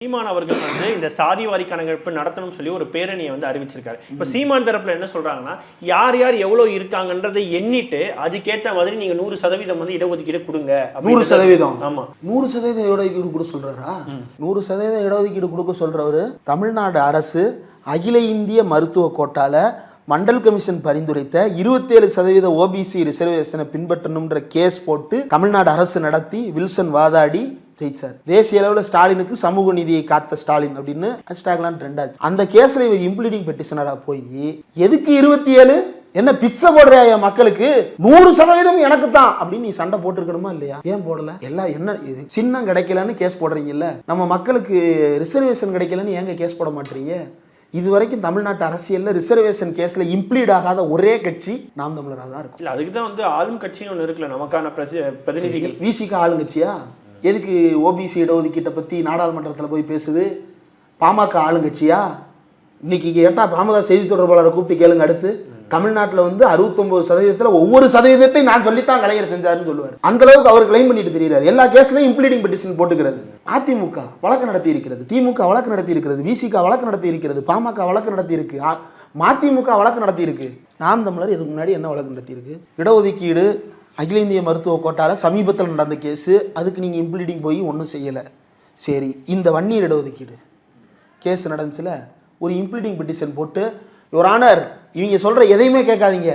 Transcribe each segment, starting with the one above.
சீமான் அவர்கள் வந்து இந்த சாதிவாரி கணக்கெடுப்பு நடத்தணும்னு சொல்லி ஒரு பேரணியை வந்து அறிவிச்சிருக்காரு. இப்ப சீமான் தரப்புல என்ன சொல்றாங்கன்னா யார் யார் எவ்வளவு இருக்காங்கன்றதை எண்ணிட்டு அதுக்கேத்த மாதிரி நீங்க நூறு சதவீதம் வந்து இடஒதுக்கீடு கொடுங்க நூறு சதவீதம்? ஆமா. நூறு சதவீதம் இடஒதுக்கீடு கொடுக்க சொல்றாரா? நூறு சதவீதம் இடஒதுக்கீடு கொடுக்க சொல்றவரு தமிழ்நாடு அரசு அகில இந்திய மருத்துவ கோட்டால மண்டல் கமிஷன் பரிந்துரைத்த இருபத்தேழு சதவீத ஓபிசி ரிசர்வேஷனை பின்பற்றணும்ன்ற கேஸ் போட்டு தமிழ்நாடு அரசு நடத்தி வில்சன் வாதாடி ஜெயிச்சார். தேசிய அளவில் ஸ்டாலினுக்கு சமூக நீதியை காத்த ஸ்டாலின் அப்படின்னு ஹேஷ்டாக்லாம் ட்ரெண்ட் ஆச்சு. அந்த கேஸ்ல இவர் இம்ப்ளீடிங் பெட்டிஷனரா போய் எதுக்கு இருபத்தி ஏழு என்ன பிச்சை போடுறியா என் மக்களுக்கு? நூறு சதவீதம் எனக்கு தான் அப்படின்னு நீ சண்டை போட்டிருக்கணுமா இல்லையா? ஏன் போடல? எல்லாம் என்ன இது? சின்னம் கிடைக்கலன்னு கேஸ் போடுறீங்கல்ல? நம்ம மக்களுக்கு ரிசர்வேஷன் கிடைக்கலன்னு ஏங்க கேஸ் போட மாட்டீங்க? இது வரைக்கும் தமிழ்நாட்டு அரசியல்ல ரிசர்வேஷன் கேஸ்ல இம்ப்ளீட் ஆகாத ஒரே கட்சி நாம் தமிழராக தான் இருக்கும். அதுக்கு தான் வந்து ஆளும் கட்சின்னு ஒண்ணு இருக்குல்ல நமக்கான பிரதி- பிரதிநிதிகள். விசிக ஆளுங்கட்சியா? எதுக்கு ஓபிசி இடஒதுக்கீட்டை பற்றி நாடாளுமன்றத்தில் போய் பேசுது? பாமக ஆளுங்கட்சியா? இன்னைக்கு கேட்டா பாமக செய்தி தொடர்பாளரை கூப்பிட்டு கேளுங்க அடுத்து. தமிழ்நாட்டில் வந்து 69% சதவீதத்தில் ஒவ்வொரு சதவீதத்தை நான் சொல்லித்தான் கலைஞர் செஞ்சாருன்னு சொல்லுவார். அந்த அளவுக்கு அவர் கிளைம் பண்ணிட்டு தெரியுறாரு. எல்லா கேஸ்லையும் இம்ப்ளீடிங் பெட்டிஷன் போட்டுக்கிறது. அதிமுக வழக்கு நடத்தி இருக்கிறது. திமுக வழக்கு நடத்தி இருக்கிறது. விசிக வழக்கு நடத்தி இருக்கிறது. பாமக வழக்கு நடத்தி இருக்கு. மதிமுக வழக்கு நடத்தி இருக்கு. நாம் தமிழர் இதுக்கு முன்னாடி என்ன வழக்கு நடத்தி இருக்கு? இடஒதுக்கீடு அகில இந்திய மருத்துவ கோட்டால சமீபத்தில் நடந்த கேஸு அதுக்கு நீங்கள் இம்ப்ளீடிங் போய் ஒன்றும் செய்யலை. சரி இந்த வன்னியர் இடஒதுக்கீடு. கேஸ் நடந்துச்சுல ஒரு இம்ப்ளீடிங் பெட்டிஷன் போட்டு யுவர் ஆனர் இவங்க சொல்கிற எதையுமே கேட்காதீங்க.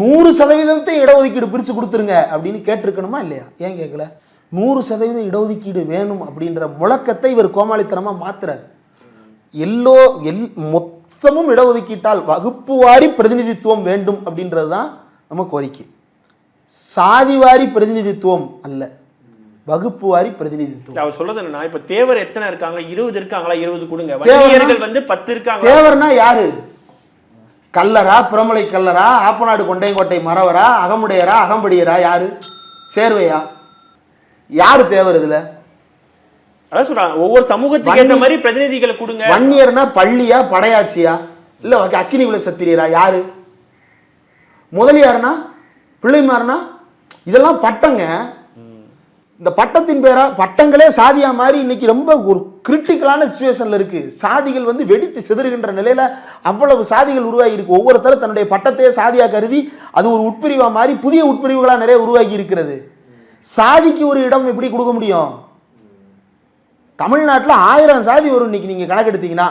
நூறு சதவீதத்தை இடஒதுக்கீடு பிரித்து கொடுத்துருங்க அப்படின்னு கேட்டிருக்கணுமா இல்லையா? ஏன் கேட்கல? நூறு சதவீதம் இடஒதுக்கீடு வேணும் அப்படின்ற முழக்கத்தை இவர் கோமாளித்தனமாக மாத்துறார். எல்லோ எல் மொத்தமும் இடஒதுக்கீட்டால் வகுப்பு வாரி பிரதிநிதித்துவம் வேண்டும் அப்படின்றது தான் நம்ம கோரிக்கை. சாதி வாரி பிரதிநிதித்துவம் அல்ல. வகுப்பு வாரி பிரதிநிதித்துவம். அவர் சொல்றது என்னன்னா இப்ப தேவர் எத்தனை இருக்காங்க? இருபது இருக்காங்களா? இருபது கொடுங்க. வன்னியர்கள் வந்து பத்து இருக்காங்க தேவர்னா யாரு? கல்லரா புறமலை கல்லரா ஆப்பநாடு கொண்டையங்கோட்டை மறவரா அகமுடையரா அகம்படியரா யாரு? சேர்வையா? யாரு தேவர் இதுல? அதான் சொல்றாங்க. ஒவ்வொரு சமூகத்துக்கு ஏத்த மாதிரி பிரதிநிதிகளை கொடுங்க. வன்னியர்னா பள்ளியா படையாச்சியா? இல்ல அக்கினி குல சத்திரியரா? யாரு? முதலியார்னா பிள்ளைமார்னா இதெல்லாம் பட்டங்க. இந்த பட்டத்தின் பேரா பட்டங்களே சாதியா மாதிரி இன்னைக்கு ரொம்ப ஒரு கிரிட்டிக்கலான சுச்சுவேஷன்ல இருக்கு. சாதிகள் வந்து வெடித்து சிதறுகின்ற நிலையில அவ்வளவு சாதிகள் உருவாகி இருக்கு ஒவ்வொருத்தரும் தன்னுடைய பட்டத்தையே சாதியா கருதி அது ஒரு உட்பிரிவா மாதிரி புதிய உட்பிரிவுகளா நிறைய உருவாகி இருக்கிறது சாதிக்கு ஒரு இடம் எப்படி கொடுக்க முடியும்? தமிழ்நாட்டில் ஆயிரம் சாதி வரும் இன்னைக்கு நீங்க கணக்கெடுத்தீங்கன்னா.